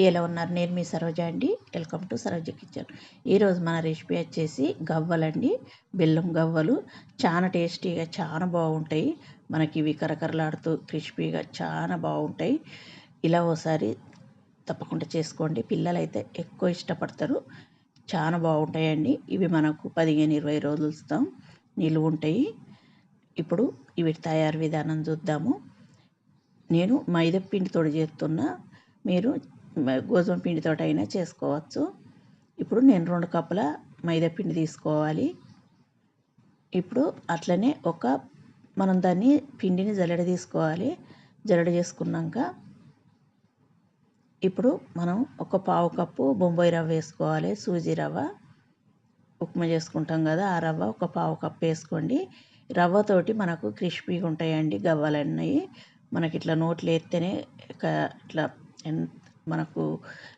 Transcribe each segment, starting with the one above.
అండి. ఎలా ఉన్నారు? నేను మీ సరోజ అండి. Welcome to Saroja kitchen. ఈరోజు మన రెసిపీ వచ్చేసి గవ్వలండి. బెల్లం గవ్వలు. చాలా టేస్టీగా చాలా బాగుంటాయి. మనకి ఇవి కరకరలాడుతూ క్రిస్పీగా చాలా బాగుంటాయి. ఇలా ఓసారి తప్పకుండా చేసుకోండి. పిల్లలు అయితే ఎక్కువ ఇష్టపడతారు. చాలా బాగుంటాయండి. ఇవి మనకు పదిహేను ఇరవై రోజులు ఇస్తాం. నిలువ ఉంటాయి. ఇప్పుడు ఇవి తయారు విధానం చూద్దాము. నేను మైదా పిండితో చేస్తున్న. మీరు గోధుమ పిండితో అయినా చేసుకోవచ్చు. ఇప్పుడు నేను రెండు కప్పుల మైదా పిండి తీసుకోవాలి. ఇప్పుడు అట్లనే ఒక మనం దాన్ని పిండిని జల్లెడ తీసుకోవాలి. జల్లెడ చేసుకున్నాక ఇప్పుడు మనం ఒక పావు కప్పు బొంబాయి రవ్వ వేసుకోవాలి. సూజీ రవ్వ. ఉప్మా చేసుకుంటాం కదా ఆ రవ్వ ఒక పావు కప్పు వేసుకోండి. రవ్వతోటి మనకు క్రిస్పీగా ఉంటాయండి గవ్వలన్నీ. మనకి ఇట్లా నోట్లు వేస్తేనే ఇట్లా మనకు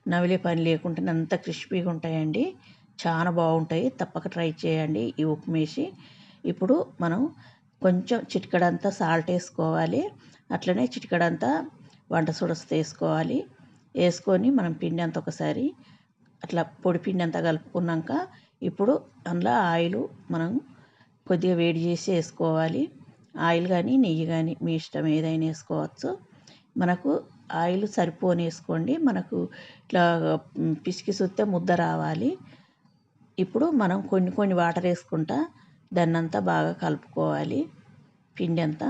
నవిలే పని లేకుండా అంత క్రిస్పీగా ఉంటాయండి. చాలా బాగుంటాయి. తప్పక ట్రై చేయండి. ఈ ఉప్మేసి ఇప్పుడు మనం కొంచెం చిటికడంతా సాల్ట్ వేసుకోవాలి. అట్లనే చిటికడంతా వంట సుడస్ వేసుకోవాలి. వేసుకొని మనం పిండి అంతా ఒకసారి అట్లా పొడి పిండి అంతా కలుపుకున్నాక ఇప్పుడు అందులో ఆయిల్ మనం కొద్దిగా వేడి చేసి వేసుకోవాలి. ఆయిల్ కానీ నెయ్యి కానీ మీ ఇష్టం ఏదైనా వేసుకోవచ్చు. మనకు ఆయిల్ సరిపోనేసుకోండి మనకు ఇట్లా పిసికి సుత్తే ముద్ద రావాలి. ఇప్పుడు మనం కొన్ని కొన్ని వాటర్ వేసుకుంటా దాన్ని అంతా బాగా కలుపుకోవాలి. పిండి అంతా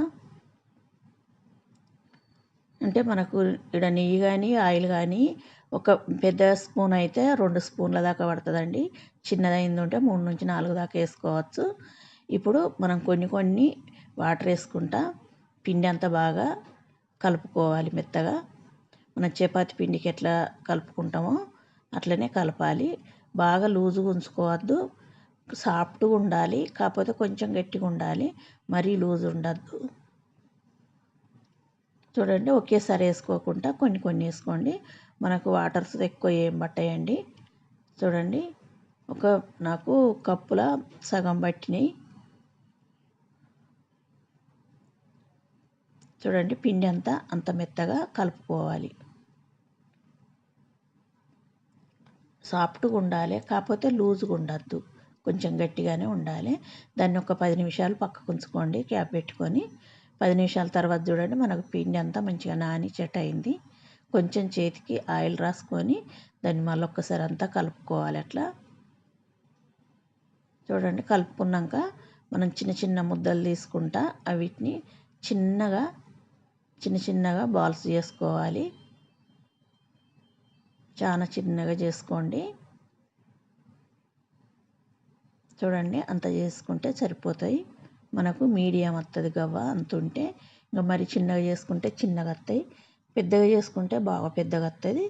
అంటే మనకు ఇక్కడ నెయ్యి కానీ ఆయిల్ కానీ ఒక పెద్ద స్పూన్ అయితే రెండు స్పూన్ల దాకా పడుతుందండి. చిన్నదైంది ఉంటే మూడు నుంచి నాలుగు దాకా వేసుకోవచ్చు. ఇప్పుడు మనం కొన్ని కొన్ని వాటర్ వేసుకుంటా పిండి అంతా బాగా కలుపుకోవాలి మెత్తగా. మన చపాతి పిండికి ఎట్లా కలుపుకుంటామో అట్లనే కలపాలి. బాగా లూజుగా ఉంచుకోవద్దు. సాఫ్ట్గా ఉండాలి. కాకపోతే కొంచెం గట్టిగా ఉండాలి. మరీ లూజ్ ఉండద్దు. చూడండి ఒకేసారి వేసుకోకుండా కొన్ని కొన్ని వేసుకోండి. మనకు వాటర్స్ ఎక్కువ ఏం పట్టాయండి. చూడండి ఒక నాకు కప్పుల సగం పట్టినాయి. చూడండి పిండి అంతా అంత మెత్తగా కలుపుకోవాలి. సాఫ్ట్గా ఉండాలి కాకపోతే లూజ్గా ఉండద్దు. కొంచెం గట్టిగానే ఉండాలి. దాన్ని ఒక పది నిమిషాలు పక్కకు ఉంచుకోండి క్యాప్ పెట్టుకొని. పది నిమిషాల తర్వాత చూడండి మనకు పిండి అంతా మంచిగా నాని చెట్ అయింది. కొంచెం చేతికి ఆయిల్ రాసుకొని దాన్ని మళ్ళీ ఒక్కసారి అంతా కలుపుకోవాలి అట్లా. చూడండి కలుపుకున్నాక మనం చిన్న చిన్న ముద్దలు తీసుకుంటా వీటిని చిన్నగా చిన్న చిన్నగా బాల్స్ చేసుకోవాలి. చాలా చిన్నగా చేసుకోండి. చూడండి అంత చేసుకుంటే సరిపోతాయి. మనకు మీడియం వస్తుంది గవ్వ అంత ఉంటే ఇంకా మరి చిన్నగా చేసుకుంటే చిన్నగా వస్తాయి పెద్దగా చేసుకుంటే బాగా పెద్దగా వస్తుంది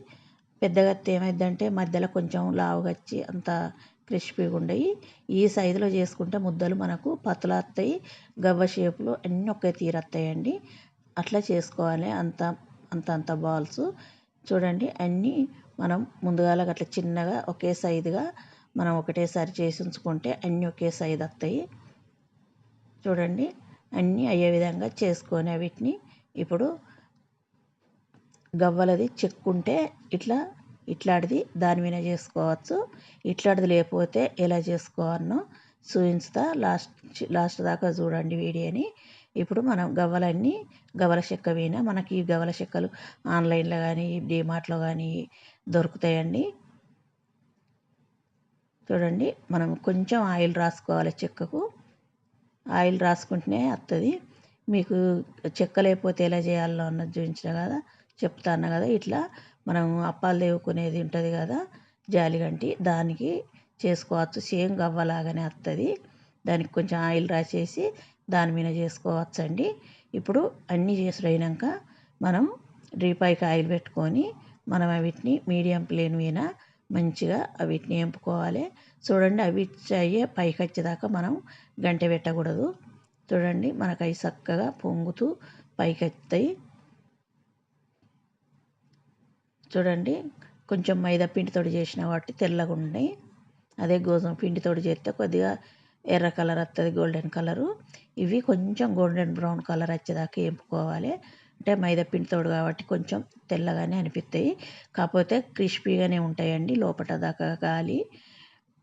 పెద్దగా వస్తే ఏమైందంటే మధ్యలో కొంచెం లావుగా వచ్చి అంత క్రిస్పీగా ఉండయి. ఈ సైజులో చేసుకుంటే ముద్దలు మనకు పతలు వస్తాయి గవ్వ షేపులో అన్నీ ఒకే తీరస్తాయండి అట్లా చేసుకోవాలి. అంత అంత అంత బాల్స్. చూడండి అన్నీ మనం ముందుగాల అట్లా చిన్నగా ఒకే సైజుగా మనం ఒకటేసారి చేసి ఉంచుకుంటే అన్నీ ఒకే సైజు వస్తాయి చూడండి అన్నీ అయ్యే విధంగా చేసుకొని వీటిని ఇప్పుడు గవ్వలది చెక్కుంటే ఇట్లా ఇట్లాంటిది దాని మీద చేసుకోవచ్చు. ఇట్లాంటిది లేకపోతే ఎలా చేసుకోవాలనో చూపించుతా లాస్ట్ లాస్ట్ దాకా చూడండి వీడియోని. ఇప్పుడు మనం గవ్వలన్నీ గవ్వల చెక్క మీద మనకి ఈ గవ్వల చెక్కలు ఆన్లైన్లో కానీ డిమార్ట్లో కానీ దొరుకుతాయండి. చూడండి మనం కొంచెం ఆయిల్ రాసుకోవాలి చెక్కకు. ఆయిల్ రాసుకుంటేనే వస్తుంది మీకు చెక్క లేకపోతే ఎలా చేయాలో అన్నది చూపించిన కదా చెప్తాను కదా. ఇట్లా మనం అప్పాలు దేవుకునేది ఉంటుంది కదా జాలిగంటి. దానికి చేసుకోవచ్చు. సేమ్ గవ్వలాగానే వస్తుంది దానికి కొంచెం ఆయిల్ రాసేసి దాని మీద చేసుకోవచ్చండి. ఇప్పుడు అన్నీ చేసి అయినాక మనం డ్రీపాయికి ఆయిల్ పెట్టుకొని మనం వీటిని మీడియం ఫ్లేమ్ మీద మంచిగా వీటిని వేపుకోవాలి చూడండి అవి అయ్యే పైకి వచ్చేదాకా మనం గంట పెట్టకూడదు. చూడండి మనకు అవి చక్కగా పొంగుతూ పైకి వస్తాయి. చూడండి కొంచెం మైదా పిండితోటి చేసిన వాటి తెల్లగా ఉన్నాయి అదే గోధుమ పిండితోటి చేస్తే కొద్దిగా ఎర్ర కలర్ వస్తుంది గోల్డెన్ కలరు. ఇవి కొంచెం గోల్డెన్ బ్రౌన్ కలర్ వచ్చేదాకా వేపుకోవాలి అంటే మైదా పిండితోడు కాబట్టి కొంచెం తెల్లగానే అనిపిస్తాయి. కాకపోతే క్రిస్పీగానే ఉంటాయండి లోపల దాకా గాలి.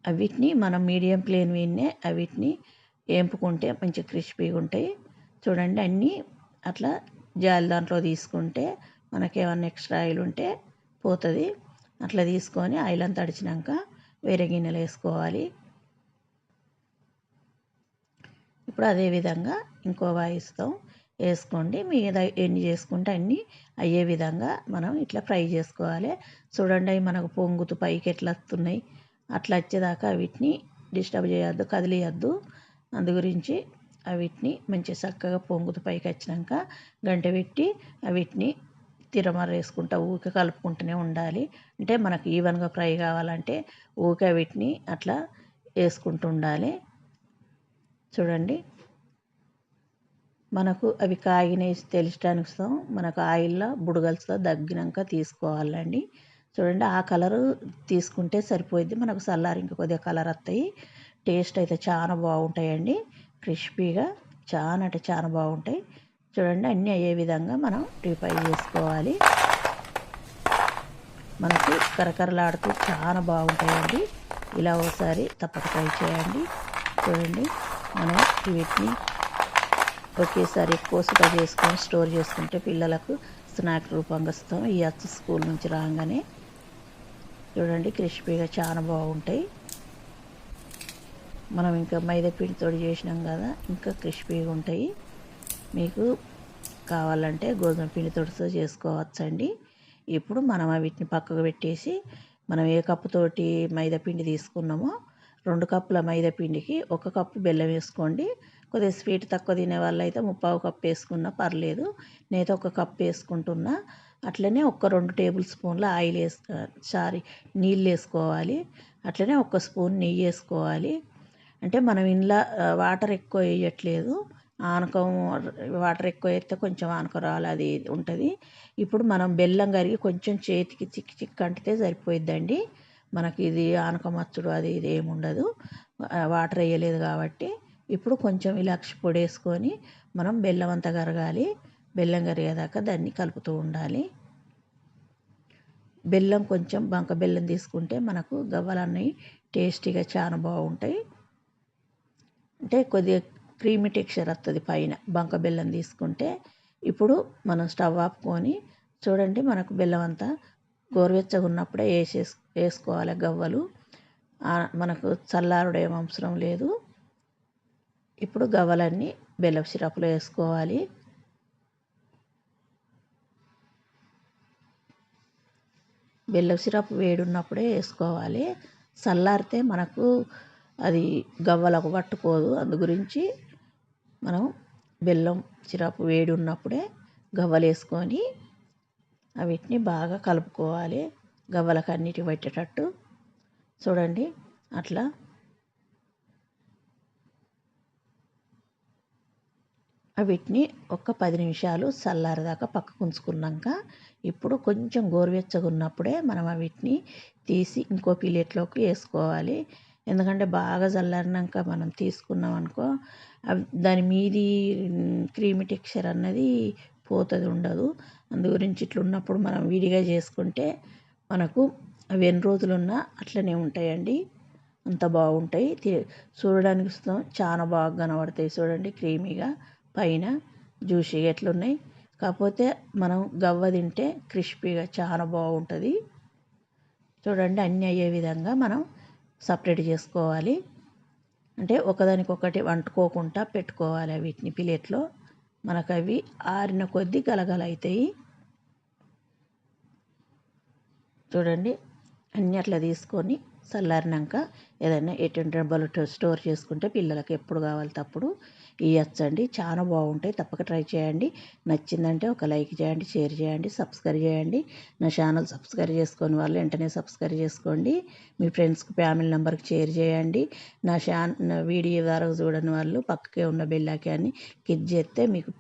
అవిటిని మనం మీడియం ప్లేన్ వీన్నే వీటిని వేంపుకుంటే మంచి క్రిస్పీగా ఉంటాయి. చూడండి అన్నీ అట్లా జాలి దాంట్లో తీసుకుంటే మనకేమన్నా ఎక్స్ట్రా ఆయిల్ ఉంటే పోతుంది. అట్లా తీసుకొని ఆయిల్ అంతా తడిచినాక వేరే గిన్నెలు వేసుకోవాలి. ఇప్పుడు అదేవిధంగా ఇంకో వాయిస్తో వేసుకోండి. మీద ఎన్ని చేసుకుంటే అన్నీ అయ్యే విధంగా మనం ఇట్లా ఫ్రై చేసుకోవాలి. చూడండి అవి మనకు పొంగుతూ పైకి ఎట్లా వస్తున్నాయి. అట్లా వచ్చేదాకా వీటిని డిస్టర్బ్ చేయొద్దు కదిలియద్దు. అందు గురించి వీటిని మంచి చక్కగా పొంగుతూ పైకి వచ్చినాక గంట పెట్టి వీటిని తిరమర వేసుకుంటా ఊరికే కలుపుకుంటూనే ఉండాలి. అంటే మనకు ఈవెన్గా ఫ్రై కావాలంటే ఊరికే వీటిని అట్లా వేసుకుంటూ ఉండాలి. చూడండి. మనకు అవి కాగినేసి తెలిసడానికి మనకు ఆయిల్లో బుడగలతో దగ్గినాక తీసుకోవాలండి. చూడండి ఆ కలరు తీసుకుంటే సరిపోయింది మనకు చల్లారి ఇంకా కొద్దిగా కలర్ వస్తాయి. టేస్ట్ అయితే చాలా బాగుంటాయండి. క్రిస్పీగా చాలా అంటే చాలా బాగుంటాయి. చూడండి అన్నీ అయ్యే విధంగా మనం రీఫ్రై చేసుకోవాలి. మనకు కరకరలాడుతూ చాలా బాగుంటాయండి. ఇలా ఒకసారి తప్పక ట్రై చేయండి. చూడండి. మనం వీటిని ఒకేసారి ఎక్కువగా చేసుకొని స్టోర్ చేసుకుంటే పిల్లలకు స్నాక్ రూపంగా ఇస్తాం. ఈ అచ్చ స్కూల్ నుంచి రాగానే చూడండి క్రిస్పీగా చాలా బాగుంటాయి. మనం ఇంకా మైదాపిండితో చేసినాం కదా ఇంకా క్రిస్పీగా ఉంటాయి. మీకు కావాలంటే గోధుమ పిండితో చేసుకోవచ్చండి. ఇప్పుడు మనం వీటిని పక్కకు పెట్టేసి మనం ఏ కప్పుతోటి మైదా పిండి తీసుకున్నామో రెండు కప్పుల మైదా పిండికి ఒక కప్పు బెల్లం వేసుకోండి. కొద్దిగా స్వీట్ తక్కువ తినే వాళ్ళు అయితే ముప్పావు కప్పు వేసుకున్నా పర్లేదు. నేనైతే ఒక కప్పు వేసుకుంటున్నా. అట్లనే ఒక రెండు టేబుల్ స్పూన్ల ఆయిల్ వేసుకో సారీ నీళ్ళు వేసుకోవాలి. అట్లనే ఒక స్పూన్ నెయ్యి వేసుకోవాలి. అంటే మనం ఇంట్లో వాటర్ ఎక్కువ వేయట్లేదు. ఆనకం వాటర్ ఎక్కువ వేస్తే కొంచెం ఆనకం రావాలి అది ఉంటుంది. ఇప్పుడు మనం బెల్లం కరిగి కొంచెం చేతికి చిక్కి చిక్కి అంటితే సరిపోయిద్దండి. మనకి ఇది ఆనకమచ్చుడు అది ఇది ఏమి ఉండదు వాటర్ వేయలేదు కాబట్టి ఇప్పుడు కొంచెం ఇలాక్షి పొడి వేసుకొని మనం బెల్లం అంతా కరగాలి. బెల్లం కరిగేదాకా దాన్ని కలుపుతూ ఉండాలి. బెల్లం కొంచెం బంక బెల్లం తీసుకుంటే మనకు గవ్వలన్నీ టేస్టీగా చాలా బాగుంటాయి. అంటే కొద్దిగా క్రీమీ టెక్స్చర్ వస్తుంది పైన. బంక బెల్లం తీసుకుంటే ఇప్పుడు మనం స్టవ్ ఆపుకొని చూడండి మనకు బెల్లం అంతా గోరువెచ్చగా ఉన్నప్పుడే వేసేసి వేసుకోవాలి గవ్వలు. మనకు చల్లారుడు ఏం అవసరం లేదు. ఇప్పుడు గవ్వలన్నీ బెల్లం సిరప్లో వేసుకోవాలి. బెల్లం సిరప్ వేడున్నప్పుడే వేసుకోవాలి. చల్లారితే మనకు అది గవ్వలకు పట్టుకోదు. అందు గురించి మనం బెల్లం సిరప్ వేడి ఉన్నప్పుడే గవ్వలు వేసుకొని వీటిని బాగా కలుపుకోవాలి. గవ్వలకు అన్నిటికి పెట్టేటట్టు. చూడండి అట్లా. వీటిని ఒక పది నిమిషాలు చల్లారదాకా పక్కకు ఉంచుకున్నాక ఇప్పుడు కొంచెం గోరువెచ్చగా ఉన్నప్పుడే మనం వీటిని తీసి ఇంకో ప్లేట్లోకి వేసుకోవాలి. ఎందుకంటే బాగా చల్లారినాక మనం తీసుకున్నాం అనుకో దాని మీది క్రీమి టెక్స్చర్ అన్నది పోతుంది ఉండదు. అందు గురించి ఇట్లా ఉన్నప్పుడు మనం విడిగా చేసుకుంటే మనకు అవి ఎన్ని రోజులున్నా అట్లనే ఉంటాయండి. అంత బాగుంటాయి. చూడడానికి చాలా బాగా కనబడతాయి చూడండి. క్రీమీగా పైన జ్యూసీగా ఎట్లున్నాయి. కాకపోతే మనం గవ్వ తింటే క్రిస్పీగా చాలా బాగుంటుంది. చూడండి అన్నీ అయ్యే విధంగా మనం సపరేట్ చేసుకోవాలి. అంటే ఒకదానికొకటి వంటుకోకుండా పెట్టుకోవాలి. వీటిని ప్లేట్లో మనకు అవి ఆరిన కొద్దీ గలగలవుతాయి చూడండి. అన్నీ అట్లా తీసుకొని చల్లారినాక ఏదైనా ఎటువంటి డబ్బాలు స్టోర్ చేసుకుంటే పిల్లలకి ఎప్పుడు కావాలి తప్పుడు ఇవ్వచ్చండి చాలా బాగుంటాయి. తప్పక ట్రై చేయండి. నచ్చిందంటే ఒక లైక్ చేయండి షేర్ చేయండి సబ్స్క్రైబ్ చేయండి. నా ఛానల్ సబ్స్క్రైబ్ చేసుకొని వాళ్ళు వెంటనే సబ్స్క్రైబ్ చేసుకోండి. మీ ఫ్రెండ్స్కి ఫ్యామిలీ నెంబర్కి షేర్ చేయండి. నా ఛాన్ నా వీడియో ద్వారా చూడని వాళ్ళు పక్కకే ఉన్న బెల్లాకి అని క్లిక్ చేస్తే మీకు